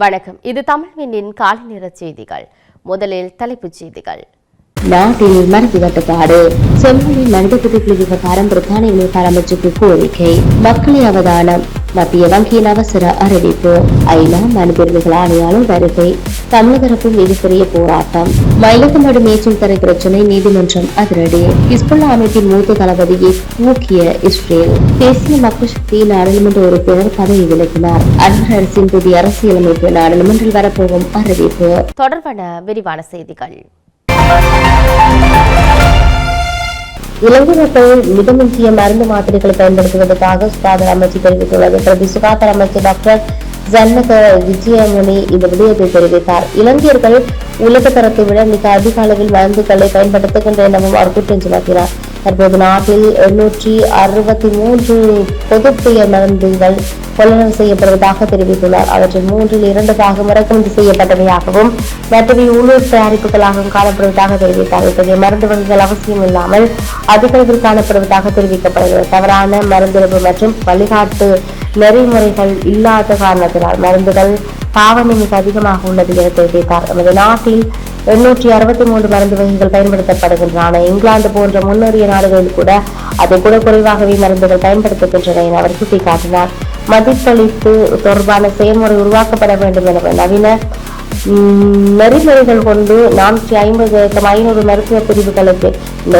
வணக்கம். இது தமிழ்வினின் காலை நேர செய்திகள். முதலில் தலைப்புச் செய்திகள். நாட்டில் மருந்து கட்டுப்பாடு செம்மொழி மனித புதுப்பில் விவகாரம் பிரதான இணையதள அமைச்சுக்கு கோரிக்கை. மக்களை அவதானம். மத்திய வங்கியின் அவசர அறிவிப்பு. ஐநா மனிதர்கள் ஆணையாளர் வருகை. தமிழக தரப்பு மிகப்பெரிய போராட்டம். மயிலத்தமடு மேய்ச்சல் தரை பிரச்சினை நீதிமன்றம் அதிரடி. ஹிஸ்புல்லா அமைப்பின் மூத்த தளபதியை தூக்கிய இஸ்ரேல். தேசிய மக்கள் சக்தி நாடாளுமன்ற உறுப்பினர் பதவி விலகினார். அன்வர் அரசின் புதிய அரசியலமைப்பு நாடாளுமன்றில் வரப்போகும் அறிவிப்பு. தொடர்பான விரிவான செய்திகள். இலங்கை மக்கள் மிக முக்கிய மருந்து மாத்திரைகளை பயன்படுத்துவதற்காக சுகாதார அமைச்சு தெரிவித்துள்ளது. பிரதி சுகாதார அமைச்சர் டாக்டர் ஜன்னக விஜயமுனி இந்த விடயத்தை தெரிவித்தார். இலங்கையர்கள் உலக தரத்தை விட மிக அதிக அளவில் மருந்துகளை பயன்படுத்துகின்ற எனவும் அவர் குற்றம் சுமத்தினார். தற்போது நாட்டில் எண்ணூற்றி அறுபத்தி மூன்று பொதுத்துய மருந்துகள் கொள்ளளவு செய்யப்படுவதாக தெரிவித்துள்ளார். அவற்றில் மூன்றில் இரண்டு பாகம் இறக்குமதி செய்யப்பட்டவையாகவும் மற்றவை உள்ளூர் தயாரிப்புகளாகவும் காணப்படுவதாக தெரிவித்தார். இத்தகைய மருந்து வகைகள் அவசியம் இல்லாமல் அதிக அளவில் காணப்படுவதாக தெரிவிக்கப்படுகிறது. தவறான மருந்திருப்பு மற்றும் வழிகாட்டு நெறிமுறைகள் இல்லாத காரணத்தினால் மருந்துகள் பாவனை மிக அதிகமாக உள்ளது என தெரிவித்தார். நமது நாட்டில் எண்ணூற்றி அறுபத்தி மூன்று மருந்து வகைகள் பயன்படுத்தப்படுகின்றன. இங்கிலாந்து போன்ற முன்னேறிய நாடுகளில் கூட அதை கூட குறைவாகவே மருந்துகள் பயன்படுத்துகின்றன என அவர் சுட்டிக்காட்டினார். மதிப்பளிப்பு தொடர்பான செயல்முறை உருவாக்கப்பட வேண்டும் என நவீன நெறிமுறைகள் கொண்டு நானூற்றி ஐம்பது ஐநூறு மருத்துவ பிரிவுகளுக்கு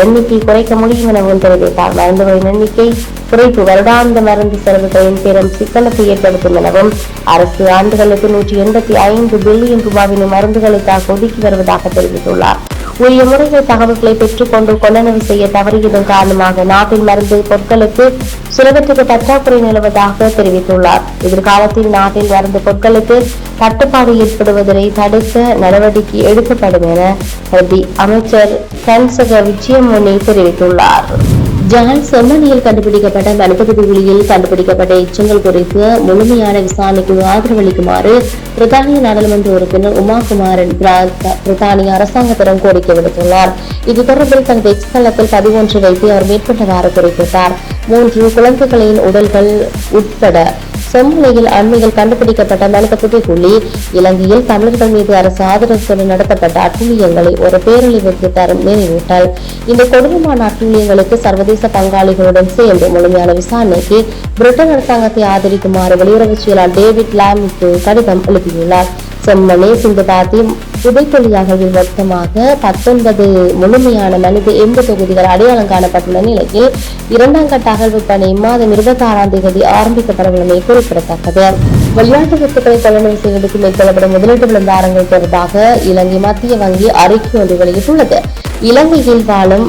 எண்ணிக்கை குறைக்க முடியும் எனவும் தெரிவித்தார். மருந்துகளின் எண்ணிக்கை குறைப்பு வருடாந்த மருந்து செலவுகளின் பெரும் சிக்கலுக்கு ஏற்படுத்தும் எனவும் அரசு ஆண்டுகளுக்கு நூற்றி எண்பத்தி ஐந்து பில்லியன் ரூபாவின் மருந்துகளுக்காக ஒதுக்கி வருவதாக தெரிவித்துள்ளார். உரிய முறையில் தகவல்களை பெற்றுக்கொண்டு கொள்ளளவு செய்ய தவறியதன் காரணமாக நாட்டில் மருந்து பொருட்களுக்கு சிலவற்றுக்கு பற்றாக்குறை நிலவதாக தெரிவித்துள்ளார். எதிர்காலத்தில் நாட்டில் மருந்து பொருட்களுக்கு தட்டுப்பாடு ஏற்படுவதை தடுக்க நடவடிக்கை எடுக்கப்படும் என பிரதி அமைச்சர் கன்சக விஜயமுனி தெரிவித்துள்ளார். ஜான் செம்மணியில் கண்டுபிடிக்கப்பட்ட மனிதகுதி குழியில் கண்டுபிடிக்கப்பட்ட எச்சங்கள் குறித்து முழுமையான விசாரணைக்கு ஆதரவளிக்குமாறு பிரித்தானிய நாடாளுமன்ற உறுப்பினர் உமாகுமாரன் குமாரன் பிரித்தானிய அரசாங்கத்திடம் கோரிக்கை விடுத்துள்ளார். இது தொடர்பில் தனது எக்ஸ் தளத்தில் பதிவொன்று வைத்து அவர் மேற்கொண்டவாறு குறிப்பிட்டார். மூன்று குழந்தைகளின் உடல்கள் உட்பட செம்மலையில் அண்மையில் கண்டுபிடிக்கப்பட்ட மனித புதைக்குழி இலங்கையில் தமிழர்கள் மீது அரசு ஆதரவுடன் நடத்தப்பட்ட அட்டுழியங்களை ஒரு பேரழிவுக்கு தரும் நினைவூட்டல். இந்த கொடூரமான அட்டுழியங்களுக்கு சர்வதேச பங்காளிகளுடன் சேர்ந்து முழுமையான விசாரணைக்கு பிரிட்டன் அரசாங்கத்தை ஆதரிக்குமாறு வெளியுறவு செயலாளர் டேவிட் லாமிக்கு கடிதம் எழுப்பியுள்ளார் சிந்து சிந்துபாத்தி புதைத்தொழியாகவில் மொத்தமாக பத்தொன்பது முழுமையான மனித எண்பு தொகுதிகள் அடையாளம் காணப்பட்டுள்ள நிலையில் இரண்டாம் கட்ட அகழ்வு பணி இம்மாதம் இருபத்தி ஆறாம் தேதி ஆரம்பிக்கப்படவுள்ளமை குறிப்பிடத்தக்கது. விளையாட்டு சொத்துக்களை கொள்ளளவு செய்வதற்கு மேற்கொள்ளப்படும் முதலீட்டு விளம்பரங்கள் தொடர்பாக இலங்கை மத்திய வங்கி அறிக்கை ஒன்று வெளியிட்டுள்ளது. இலங்கையில் வாழும்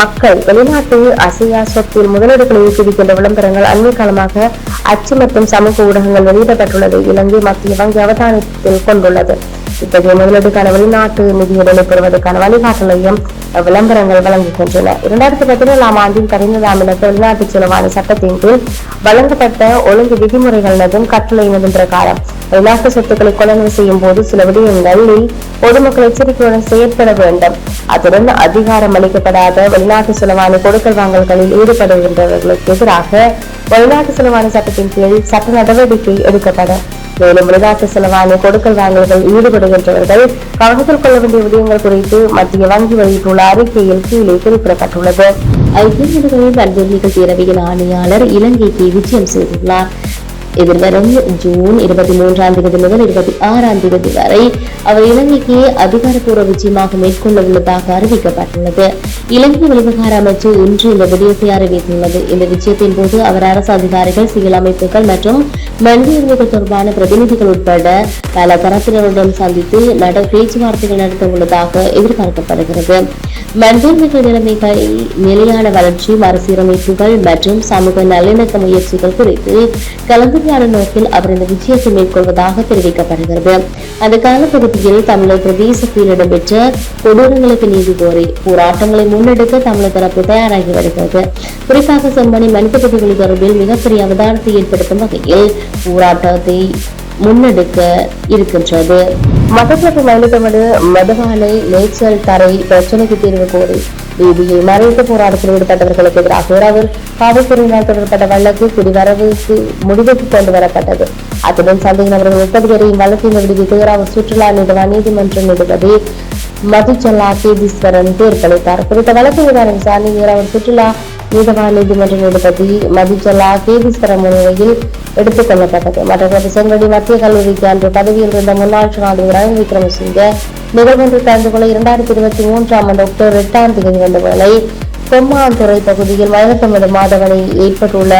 மக்கள் வெளிநாட்டு அசையா சொத்தில் முதலீடுகளை ஊக்குவிக்கின்ற விளம்பரங்கள் அண்மை காலமாக அச்சு மற்றும் சமூக ஊடகங்கள் வெளியிடப்பட்டுள்ளது இலங்கை மத்திய வங்கி அவதானத்தில் கொண்டுள்ளது. இத்தகைய முதலீடுக்கான வெளிநாட்டு நிதியுதவி பெறுவதற்கான வழிகாட்டலையும் விளம்பரங்கள் வழங்குகின்றன. இரண்டாயிரத்தி பதினேழாம் ஆண்டில் கரிந்ததாமிலத்து வெளிநாட்டு செலவான சட்டத்தின் கீழ் வழங்கப்பட்ட ஒழுங்கு விதிமுறைகளினதும் கட்டளையினதும் பிரகாரம் வெளிநாட்டு சொத்துக்களை கொள்ளளவு செய்யும் போது சில விடயங்களில் பொதுமக்கள் எச்சரிக்கையுடன் செயற்பட வேண்டும். அத்துடன் அதிகாரம் அளிக்கப்படாத வெளிநாட்டு செலவான கொடுக்கல் வாங்கல்களில் ஈடுபடுகின்றவர்களுக்கு எதிராக வெளிநாட்டு செலவான சட்டத்தின் கீழ் சட்ட நடவடிக்கை எடுக்கப்படும். மேலும் வெளிநாட்டு செலவான கொடுக்கல் வாங்கல்கள் ஈடுபடுகின்றவர்கள் கவனத்தில் கொள்ள வேண்டிய விடயங்கள் குறித்து மத்திய வங்கி வெளியிட்டுள்ள அறிக்கையில் கீழே குறிப்பிடப்பட்டுள்ளது. ஐக்கிய நாடுகளின் பல்வேறு பேரவையின் ஆணையாளர் இலங்கைக்கு விஜயம் செய்துள்ளார். எதிர்வரும் ஜூன் இருபத்தி மூன்றாம் தேதி முதல் இருபத்தி ஆறாம் தேதி வரை அவர் இலங்கைக்கு அதிகாரப்பூர்வ விஜயமாக மேற்கொள்ள உள்ளதாக அறிவிக்கப்பட்டுள்ளது. இலங்கை வெளிவிவகார அமைச்சு இன்று இந்த விடயத்தை அறிவித்துள்ளது. இந்த விஜயத்தின் போது அவர் அரசு அதிகாரிகள் சிவில் அமைப்புகள் மற்றும் மனித உரிமைகள் தொடர்பான பிரதிநிதிகள் உட்பட பல தரப்பினருடன் சந்தித்து நட பேச்சுவார்த்தைகள் நடத்த உள்ளதாக எதிர்பார்க்கப்படுகிறது மனித உரிமைகள் நிலைமைகள் நிலையான வளர்ச்சி மறுசீரமைப்புகள் மற்றும் சமூக நல்லிணக்க முயற்சிகள் குறித்து கலந்துரையாடல் நோக்கில் அவர் இந்த விஜயத்தை மேற்கொள்வதாக தெரிவிக்கப்படுகிறது அந்த காலப்பகுதியில் தமிழர் பிரதேசத்தில் இடம்பெற்ற கொடூரங்களுக்கு நீதி கோரி போராட்டங்களை முன்னெடுக்க தமிழர் தரப்பு தயாராகி வருகிறது. குறிப்பாக செம்மணி மனித பகுதிகள் தொடர்பில் மிகப்பெரிய அவதானத்தை ஏற்படுத்தும் வகையில் போராட்டத்தை முன்னெடுக்க இருக்கின்றது. மதப்பட்டு மயிலத்தமடு மதுபானை மேய்ச்சல் தரை பிரச்சனைக்கு தீர்வு கோரி வீதியை மறைத்து போராட்டத்தில் ஈடுபட்டவர்களுக்கு எதிராக இரவில் காவல்துறையினால் தொடரப்பட்ட வழக்கு குடிவரவுக்கு முடிவுக்கு கொண்டு வரப்பட்டது. அத்துடன் சந்தேக நபர்கள் முப்பது பேரையும் வழக்கில் விடுவித்து சுற்றுலா நிறுவன நீதிமன்ற நீதிபதி மதுச்சல்லா கேதீஸ்வரன் தீர்ப்பளித்தார் குறித்த வழக்கு மீதான விசாரணை அவர் சுற்றுலா நீதவான் நீதிமன்ற நீதிபதி மதுச்சல்லா கேதீஸ்வரன் முன்னிலையில் எடுத்துக் கொள்ளப்பட்டது. மற்றொரு செங்கடி மத்திய கல்லூரிக்கு அன்று பதவியில் இருந்த முன்னாள் ஜனாதிபதி ரணில் விக்ரமசிங்க நிகழ்வொன்று கலந்து கொள்ள இரண்டாயிரத்தி இருபத்தி மூன்றாம் ஆண்டு அக்டோபர் எட்டாம் தேதி வந்த வேளை பொம்மாந்துறை பகுதியில் மயிலத்தமிழ் மாதவனை ஏற்பட்டுள்ள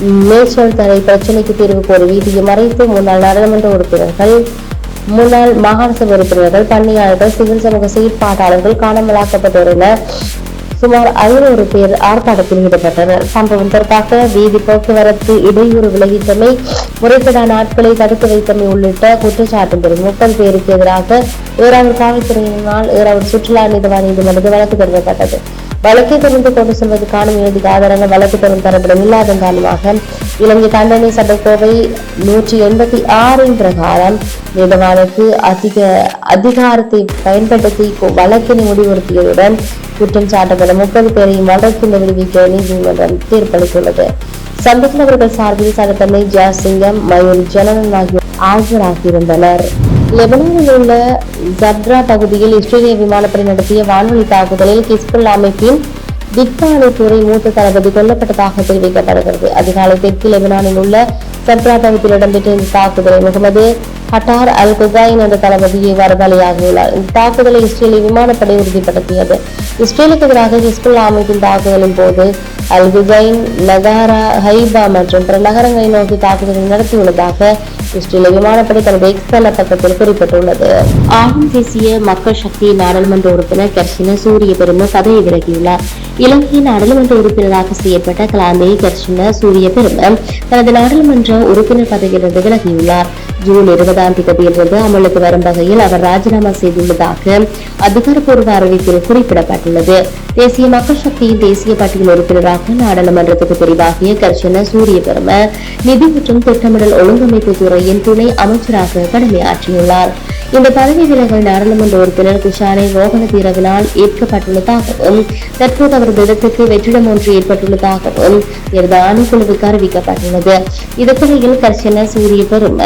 மேய்ச்சல் தடை பிரச்சினைக்கு தீர்வு கோரி வீதியை மறைத்து முன்னாள் நாடாளுமன்ற உறுப்பினர்கள் முன்னாள் மாகாண சபை உறுப்பினர்கள் பணியாளர்கள் சிவில் சமூக செயற்பாட்டாளர்கள் காணாமலாக்கப்பட்டுள்ளனர் சுமார் ஐநூறு பேர் ஆர்ப்பாட்டத்தில் ஈடுபட்டனர். சம்பவம் தொடர்பாக வீதி போக்குவரத்து இடையூறு விலகித்தமை முறைகேடான நாட்களை தடுத்து வைத்தமை உள்ளிட்ட குற்றச்சாட்டுகள் முப்பது பேருக்கு எதிராக ஏராவூர் காவல்துறையினால் ஏராவூர் சுற்றுலா நீதிவான் நீதிமன்றத்தில் வழக்கு தொடரப்பட்டது. வழக்கை தொடர்ந்து கொண்டு செல்வதற்கான மேலதிக ஆதாரங்கள் வழக்கு தொடர்ந்து தரப்படும். இல்லாத காரணமாக இலங்கை தண்டனை சபை கோவை நூற்றி எண்பத்தி ஆறின் பிரகாரம் நீதவானுக்கு அதிக அதிகாரத்தை பயன்படுத்தி வழக்கினை முடிவுறுத்தியதுடன் குற்றம் சாட்டப்படும் முப்பது பேரையும் வழக்கில் விடுவிக்க நீதிமன்றம் தீர்ப்பளித்துள்ளது. சந்தேக அவர்கள் சார்பில் சட்டத்தன்மை ஜாசிங்கம் மயூர் ஜனனன் ஆகியோர் ஆஜராகியிருந்தனர். லெபனானில் உள்ள ஜப்ரா பகுதியில் இஸ்ரேலிய விமானப்படை நடத்திய வான்வழி தாக்குதலில் கிஸ்புல் அமைப்பின் பிக்பானி துறை மூத்த தளபதி கொல்லப்பட்டதாக தெரிவிக்கப்படுகிறது. அதிகாலை தெற்கு லெபனானில் உள்ள சப்ரா பகுதியில் இடம்பெற்ற இந்த தாக்குதலை முகமது ஹட்டார் அல் குசாயின் என்ற தளபதியை வரபலியாகியுள்ளார் இந்த தாக்குதலை இஸ்ரேலிய விமானப்படை உறுதிப்படுத்தியது. இஸ்ரேலுக்கு எதிராக ஹிஸ்புல்லா அமைப்பின் தாக்குதலின் போது அல் குசைன் நகாரா ஹைபா மற்றும் பிற நகரங்களை நோக்கி தாக்குதல் நடத்தியுள்ளதாக இஸ்ரேலிய விமானப்படை தனது எக்ஸ் பக்கத்தில் குறிப்பிட்டுள்ளது. ஆளும் தேசிய மக்கள் சக்தி நாடாளுமன்ற உறுப்பினர் கர்ஷின சூரிய பெரும பதவி விலகியுள்ளார் இலங்கையின் நாடாளுமன்ற உறுப்பினராக செய்யப்பட்ட கலாந்தே கர்ஷின சூரிய பெரும தனது நாடாளுமன்ற உறுப்பினர் பதவியிலிருந்து விலகியுள்ளார். ஜூன் இருபதாம் தேதியிலிருந்து அமலுக்கு வரும் வகையில் அவர் ராஜினாமா செய்துள்ளதாக அதிகாரப்பூர்வ அறிவிப்பில் குறிப்பிடப்பட்டுள்ளது. தேசிய மக்கள் சக்தியின் தேசிய பட்டியல் உறுப்பினராக நாடாளுமன்றத்துக்கு தெரிவாகிய கர்ஷன சூரியபெரும நிதி மற்றும் திட்டமிடல் ஒழுங்கமைப்பு துறையின் துணை அமைச்சராக கடமையாற்றியுள்ளார் இந்த பதவி விலகல் நாடாளுமன்ற உறுப்பினர் குஷானை ரோகண தீரவினால் ஏற்கப்பட்டுள்ளதாகவும் தற்போது அவரது இடத்துக்கு வெற்றிடம் ஒன்று ஏற்பட்டுள்ளதாகவும் தேர்தல் ஆணைக்குழுவுக்கு அறிவிக்கப்பட்டுள்ளது. இதற்கிடையில் கர்ஷன சூரிய பெரும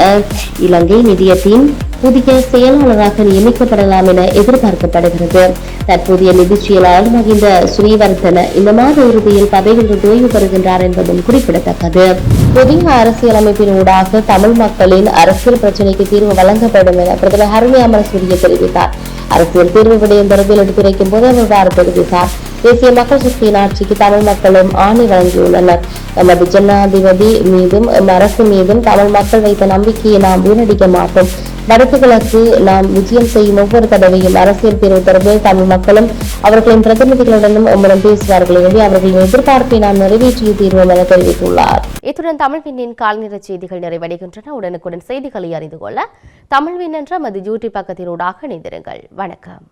இலங்கை நிதியத்தின் புதிய செயலாளராக நியமிக்கப்படலாம் என எதிர்பார்க்கப்படுகிறது. தற்போதைய நிதி செயலாளர் மகிந்த ஸ்ரீவர்தன இந்த மாத இறுதியில் பதவியிலிருந்து ஓய்வு பெறுகின்றார் என்பதும் குறிப்பிடத்தக்கது. புதிய அரசியலமைப்பின் ஊடாக தமிழ் மக்களின் அரசியல் பிரச்சினைக்கு தீர்வு வழங்கப்படும் என பிரதமர் ஹரணி அமரசூரிய தெரிவித்தார். அரசியல் தீர்வு விடயம் தொடர்பில் எடுத்துரைக்கும் போது அவர் தெரிவித்தார். தேசிய மக்கள் சக்தியின் ஆட்சிக்கு தமிழ் மக்களும் ஆணை வழங்கியுள்ளனர். நமது ஜனாதிபதி மீதும் அரசு மீதும் தமிழ் மக்கள் வைத்த நம்பிக்கையை நாம் வீணடிக்க மாட்டோம். வடக்கு கிழக்கு நாம் விஜயம் செய்யும் ஒவ்வொரு தடவையும் அரசியல் தீர்வு தொடர்பில் தமிழ் மக்களும் அவர்களின் பிரதிநிதிகளுடனும் உம்மிடம் பேசுவார்கள். எனவே அவர்களின் எதிர்பார்ப்பை நாம் நிறைவேற்றிய தீர்வோம் என தெரிவித்துள்ளார். இத்துடன் தமிழ் விண்ணின் கால்நிற செய்திகள் நிறைவடைகின்றன. உடனுக்குடன் செய்திகளை அறிந்து கொள்ள தமிழ் விண் என்ற மது யூடியூப் பக்கத்தினூடாக இணைந்திருங்கள். வணக்கம்.